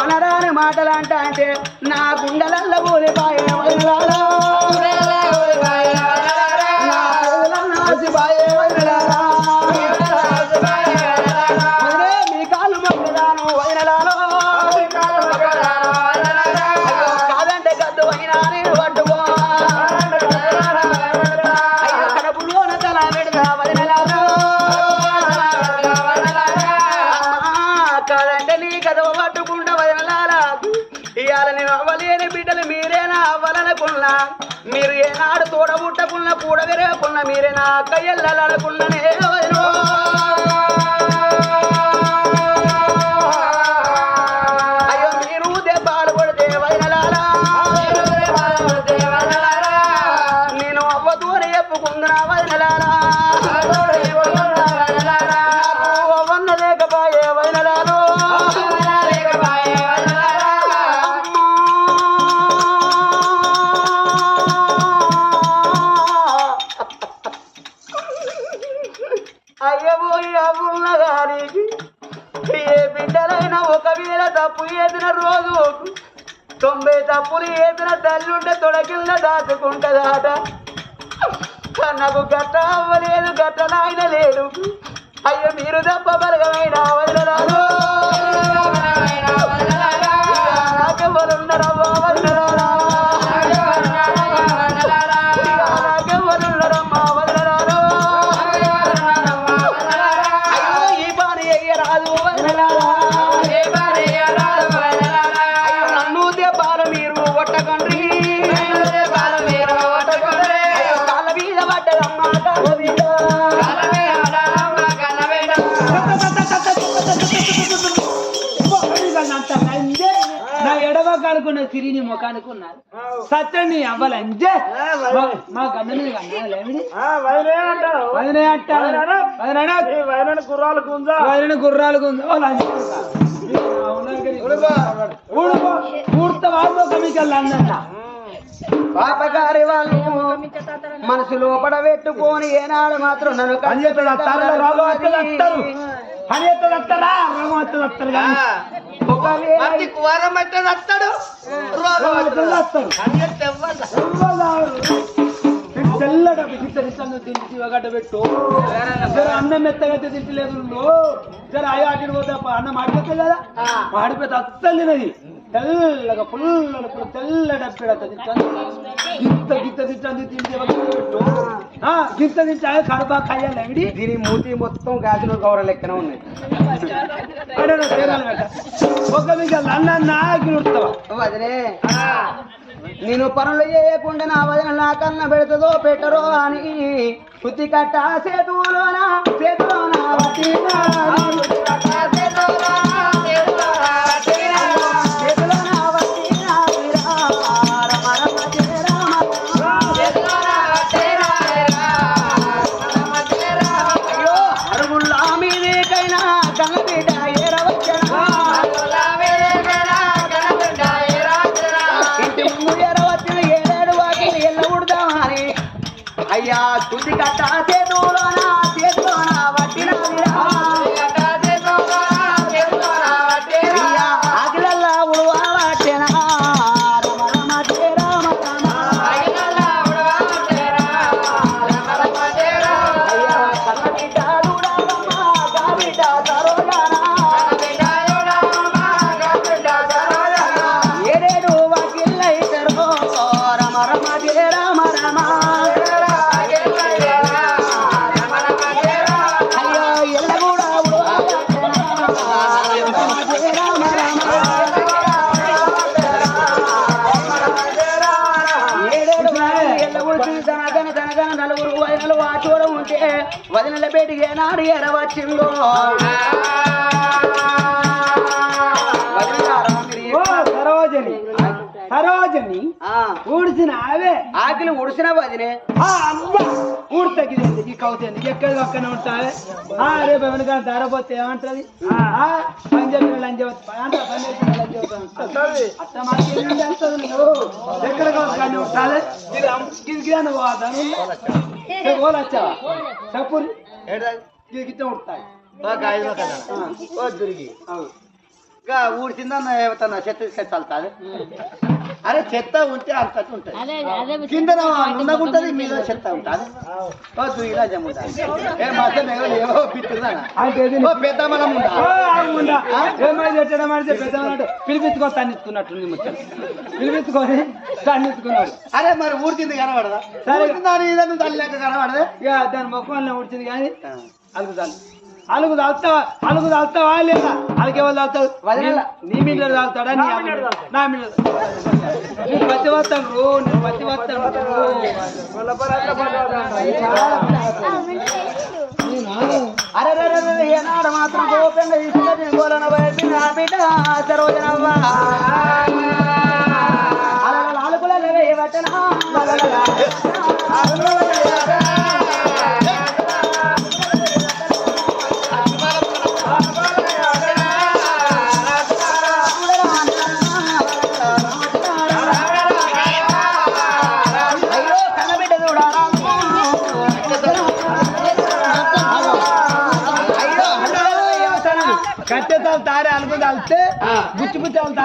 అనరాని మాటలు అంటే నా గుండెలల్ల ఊలిపాయే వదలారా మీరే నా కయ్యల్లనుకున్ననే నేను తల్లుంటే తొడకిల్ల దాచుకుంటదాట. నాకు గట్ట అవ్వలేదు గట్ట నాయన లేడు. అయ్యో మీరు తప్ప బలగమైన వదలరాదు ఎడవ కనుకున్న సిరిని మొఖానికి ఉన్నారు. మా గన్నని గుర్రాలు గుంజా. గుర్రాలు ఉంది ఓ లంచ్ పూర్త వాళ్ళు కమికల్ అన్న పాపకారి వాళ్ళు మనసు లోపల పెట్టుకొని ఏనాడు మాత్రం నన్ను రోగం వస్తుంది రోగం వస్తుంది కువారం అంటే వస్తాడు రోగం వస్తుంది తెల్లడ ఒకట పెట్టు. జర అన్నం మెత్తగైతే జర పోతే అన్నం ఆడిపోతుంది కదా? ఆడిపోతే అస్సలు తినది. తెల్లగా పుల్లగా పుల్ల తెల్ల డబ్బిడత గింత గింత తింటుంది తింటే ఒకటి పెట్టు ఆ, గింత తింటే కడప కయ్యాలి దీని మూతి మొత్తం గాజులు గౌర లెక్కన ఉన్నాయి. ఒక మీకు అన్న నాకి ఉంటావా? వదిలే నేను పనులు చేయకుండా నా వదిన నా కన్న పెడుతుందో పెట్టరో అని. శుద్ధి కట్ట సేతులోన సేతులోన Corona. ఉంటే వదినల బేటికి ఏనాడు ఎరవచ్చిందో సరోజని. సరోజని ఆ, ఊడిసిన అవే ఆకిలి ఉడిసిన వదినే. ఆ అవ్వ ఊడి తగ్గింది ఈ కౌతుంది ఎక్కడ పక్కన ఉంటావే? ఆ రేపు ఎవరికైనా ధరపోతే ఏమంటది? ఆ. పని చెప్పిన లంచ అంటే పని చెప్పిన లంచ అట్ట మాకేంటి అంటది నువ్వు ఎక్కడ ఉంటాలే ధను ఓలు వచ్చావా? చెప్పు గిట్ట ఉంటాయి తిరిగి ఇంకా ఊడిచిందన్న ఏమవుతుందా చెత్త తీసుకొని చల్లుతాది అరే చెత్త ఉంటే అంత ఉంటుంది. కింద ఉండకుంటది మీద చెత్త ఉంటుంది. ఓ దుయ్యిలా జమ్ముతుంది ఏ మధ్య నెగలు ఏవో ఓ పెద్ద మనం పిలిపించుకొని తన్నిచ్చుకున్నట్టుంది ముచ్చట. పిలిపించుకొని తన్నిచ్చుకున్నాడు. అరే మరి ఊడిచింది కనబడదా? సరే. దాని లెక్క కనబడదే? ఇక దాని ముఖం ఉడిచింది కానీ అలుగు చాలు అలుగు తాగుతావా అలుగు తాగుతావా లేదా? అలుగు తాగుతాడు వదిలేలా. నీ మీద తాగుతాడా నీ? నా మీద నేను పత్తి వస్తాను రో నేను పత్తి వస్తాను అరే ఏనాడు మాత్రం గోపంగా తీసుకొని గోలన బయట నా బిడ్డ సరోజనవ్వ లేవే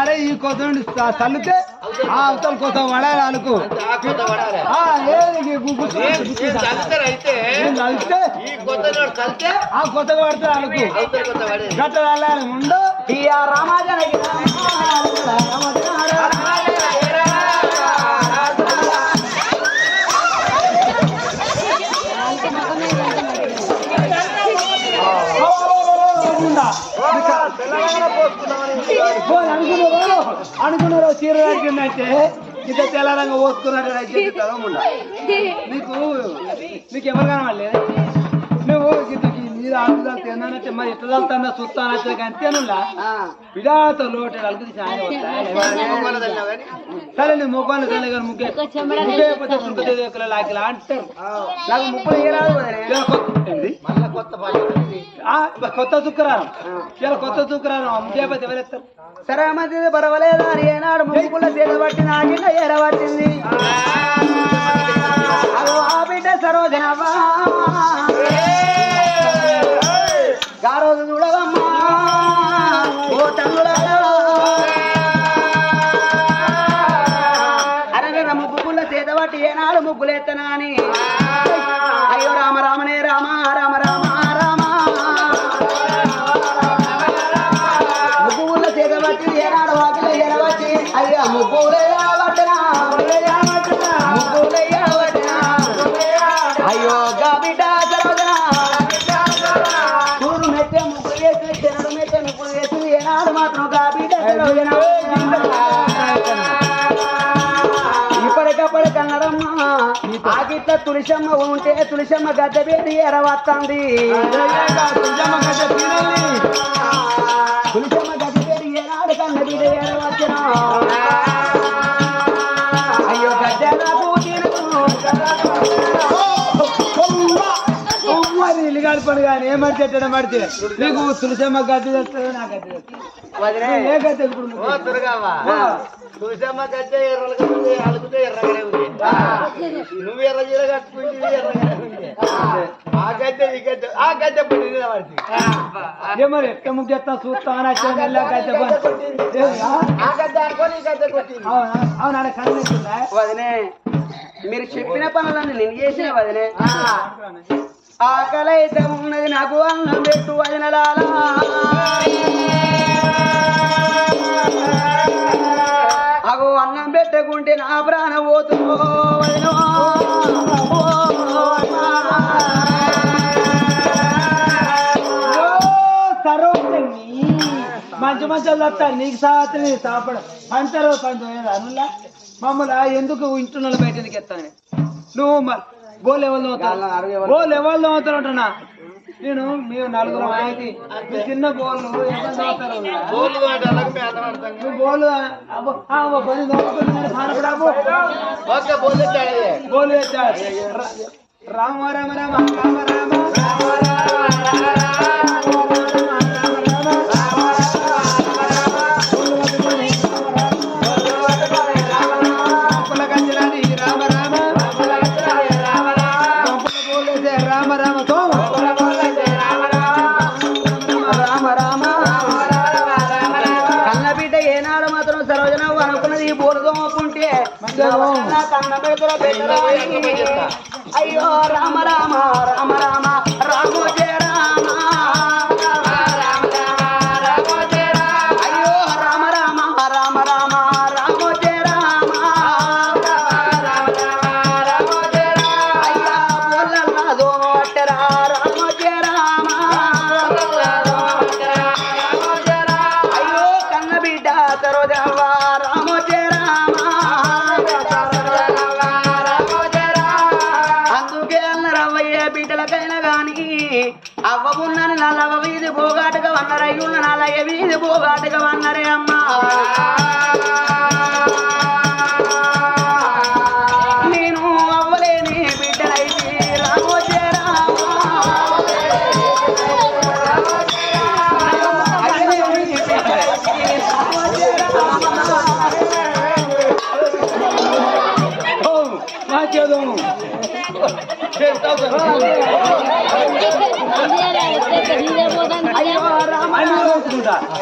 తారే ఈ కొత్త చల్లితే ఆ అవతల కొత్త వడాలి అలుకు ఆ, కొత్త పడితే గట్ట వెళ్ళాలి ముందు? పోనీ అనుకున్నారు అనుకున్నారు చీర కట్టిందంటే ఇంత తెల్లారంగా పోసుకున్నట్టు తలముండ నీకు నీకు ఎవరు కనవాలేదు నువ్వు మీద ఆకుదా తిన్నానంటే మరి ఎట్లా చల్లుతున్నా చూస్తానంటే అంతేనులా విడాత లోటు సరే ముగ్గే అంటారు. నాకు. ఇలా కొత్త-? మళ్ళా కొత్త పడేది ఆ, కొత్త శుక్రవారం. ఇలా కొత్త శుక్రవారం. ముగ్గే పోతే ఎవరెత్తారు సరే మంచిది పర్వాలేదా. అని ఏనాడు చేత ఎరబట్టింది ఆ. బిడ్డ ఆగిట్ల తులసమ్మ ఉంటే తులసమ్మ గద్దె పెట్టి ఎరవత్తంది. తులసమ్మ గద్దె ఏనాడు ఎరవచ్చిన. అయ్యో గద్దె నాకు కానీ ఎట్టడం పడితే? నీకు తులసమ్మ గడ్డి తెస్తుంది నా తెస్తుంది? వదిలే. ఏ ఇప్పుడు ఓ దుర్గావా తులసమ్మ కట్టే ఎర్రలుగా ఉంది అలుగుతే ఎర్రగానే ఉంది. నువ్వు ఎర్ర చీర కట్టుకుంటే ఎర్రగానే ఉంది. ఆ. ఈ గద్దె ఆ పడి పడుతుంది మరి ఎట్ట ముగ్గెత్తా వచ్చే అనుకొని ఈ కొట్టింది. అవునా? ఎక్కుతుందా? వదినే మీరు చెప్పిన పనులన్నీ నేను చేసిన వదినే. ఆకలి అయితే ఉన్నది నాకు అన్నం పెట్టు వదినలాలా. అగో అన్నం పెట్టకుంటే నా ప్రాణం పోతుందో మంచి మంచి వస్తా నీకు సాత్రి సాపడ. పంటరు పంట అనులా. మమ్మల్ని ఎందుకు ఇంటున్న బయట ఎందుకు ఎత్తాను నువ్వు గోల్ ఎవరు అవుతావు? గోల్ ఎవరు అవుతారు అంటున్నా? నేను మేము నలుగురు చిన్న బోర్లు బోర్లు ఎత్తాడు గోలు ఎత్తాడు. ర- రామ రామ రామ రామ రామ రామ అయ్యో రామ రామ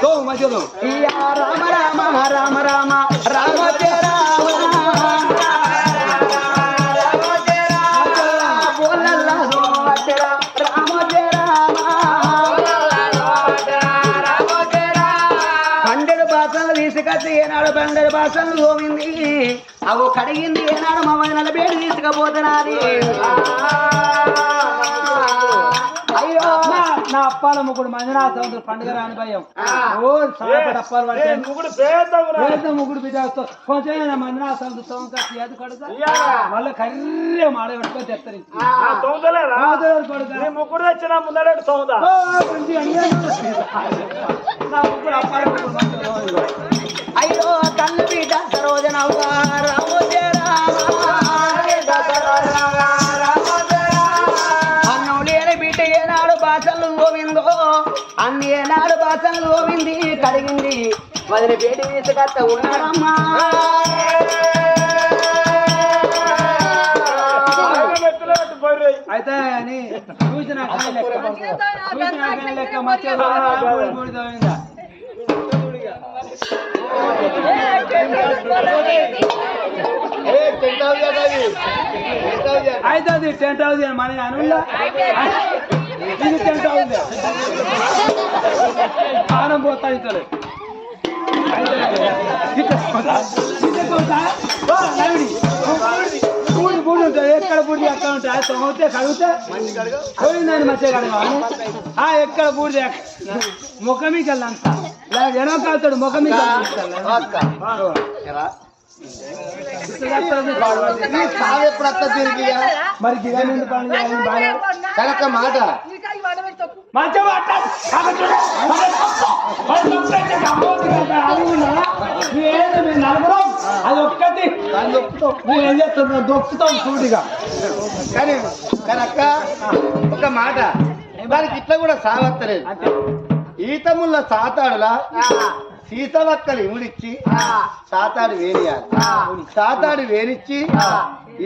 రామ మధ్యలో ఇయ్యా రామ రామ రామ రామ తీసుకొచ్చి ఏనాడు పండెడు బాసలు తోమింది అవు కడిగింది ఏనాడు మా వదిన పేరు తీసుకపోతున్నది. అయ్యో. నా అప్పాల ముగ్గుడు మంజునాథ సముద్ర పండుగ రాని భయం. ఓ సాపడ అప్పాలు వేద ముగ్గుడు బిడ్డ వస్తావు. కొంచెం అయినా మంజునాథ సముద్ర సొంత చేతి కడుతా మళ్ళీ కర్రే మాడ పెట్టుకొని తెస్తారు ముగ్గురు తెచ్చిన ముందర సౌదా నా ముగ్గురు అప్పాల అయ్యో కన్ను బిడ్డ సరోజనవ్వ రామో. జయ అన్నం లేని బిడ్డ ఏనాడు భాషలు గోవిందో అన్ని ఏనాడు భాషలు గోవింది కడిగింది. వదిలి ఉన్నాడమ్మా. అయితే అని చూసిన లెక్క చూసిన లెక్క మంచిగా అవుతుంది టెన్ థౌసండ్ అయితే అది మన అనుల్లా ఇది టెంట్ హౌస్ ప్రాణం పోతా. ఇతరు పూడి పూడి ఉంటుంది ఎక్కడ పూడి ఎక్కడ ఉంటాయి. తొమ్మితే కడిగితే. పోయిందని మంచిగా కడగాలి ఎక్కడ బూడి ముఖమీకి వెళ్ళంతా ఎందుకు పని చేయాలని బాగా. కనుక మాట. నలుగురం? అది ఒక్కటి. నువ్వు ఏం చేస్తున్నావు దొక్కుతావు చూడిగా కానీ కనుక ఒక మాట. దానికి ఇట్లా కూడా సావత్తలేదు ఈతముల సాతాడులా సీతవక్కలు ఇముడిచ్చి సాతాడు వేనియాలి సాతాడు వేనిచ్చి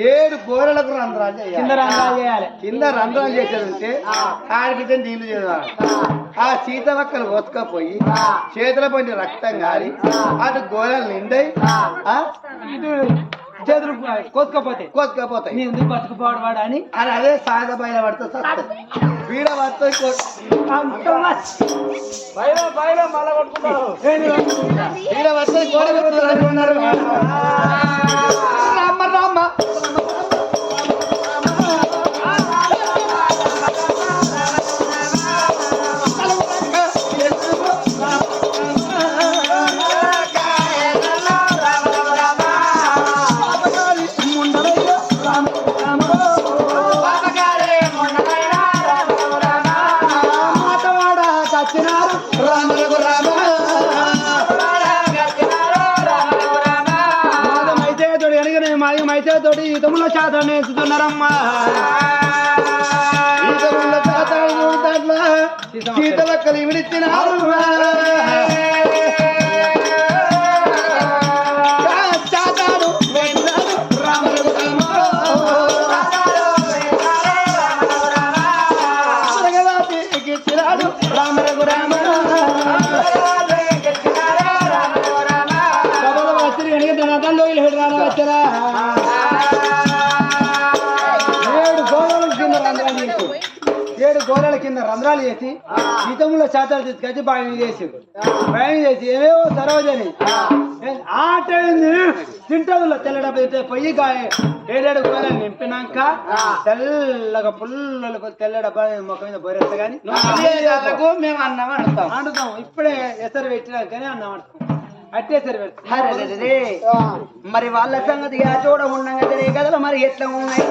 ఏడు గోరలకు రంధ్రాలు కింద చేయాలి. కింద రంధ్రాలు చేసేదంటే ఆడికి నీళ్ళు చేయాలి. ఆ. సీతవక్కలు కోసుకపోయి చేతుల పండి రక్తం గారి అటు గోరలు నిండై చేతులు కోసుకపోతే కోసుకపోతాయి. నీ ఎందుకు బతుకుపోవడం వాడు అని? అని అదే సాగ బయట పడితే సత్తది. పీడ పడితే కో- అంత మస్త్. తోడు ఈతముల శాతం నేర్చుతున్నారమ్మా. ఈతరుల తాతాడు దాంట్లో సీతలక్కలు రంధ్రాలు చేసి జీతంలో శాతాలు తీసుకొచ్చి బాయిని చేసి బాయిని చేసి ఏవేవో సరోజని ఆ. టైం తింటదులో తెల్ల డబ్బా కాయ ఏడేడు గోడలు నింపినాక తెల్లగా పుల్లలకు తెల్ల డబ్బా మొక్క మీద బోరేస్తా కానీ మేము అన్నం అడుగుతాం వండుతాం. ఇప్పుడే ఎసరు పెట్టినాకనే అన్నం అరెరెరెరే. మరి వాళ్ళ సంగతి ఆ చూడ ఉండగా తెలియ కదలు మరి ఎట్లా ఉన్నాయి?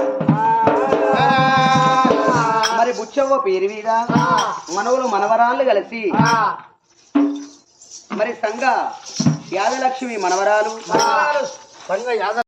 బుచ్చవ్వ పేరు మీద మనవలు మనవరాళ్ళు కలిసి. మరి సంఘ యాదలక్ష్మి మనవరాలు. సంగ యాద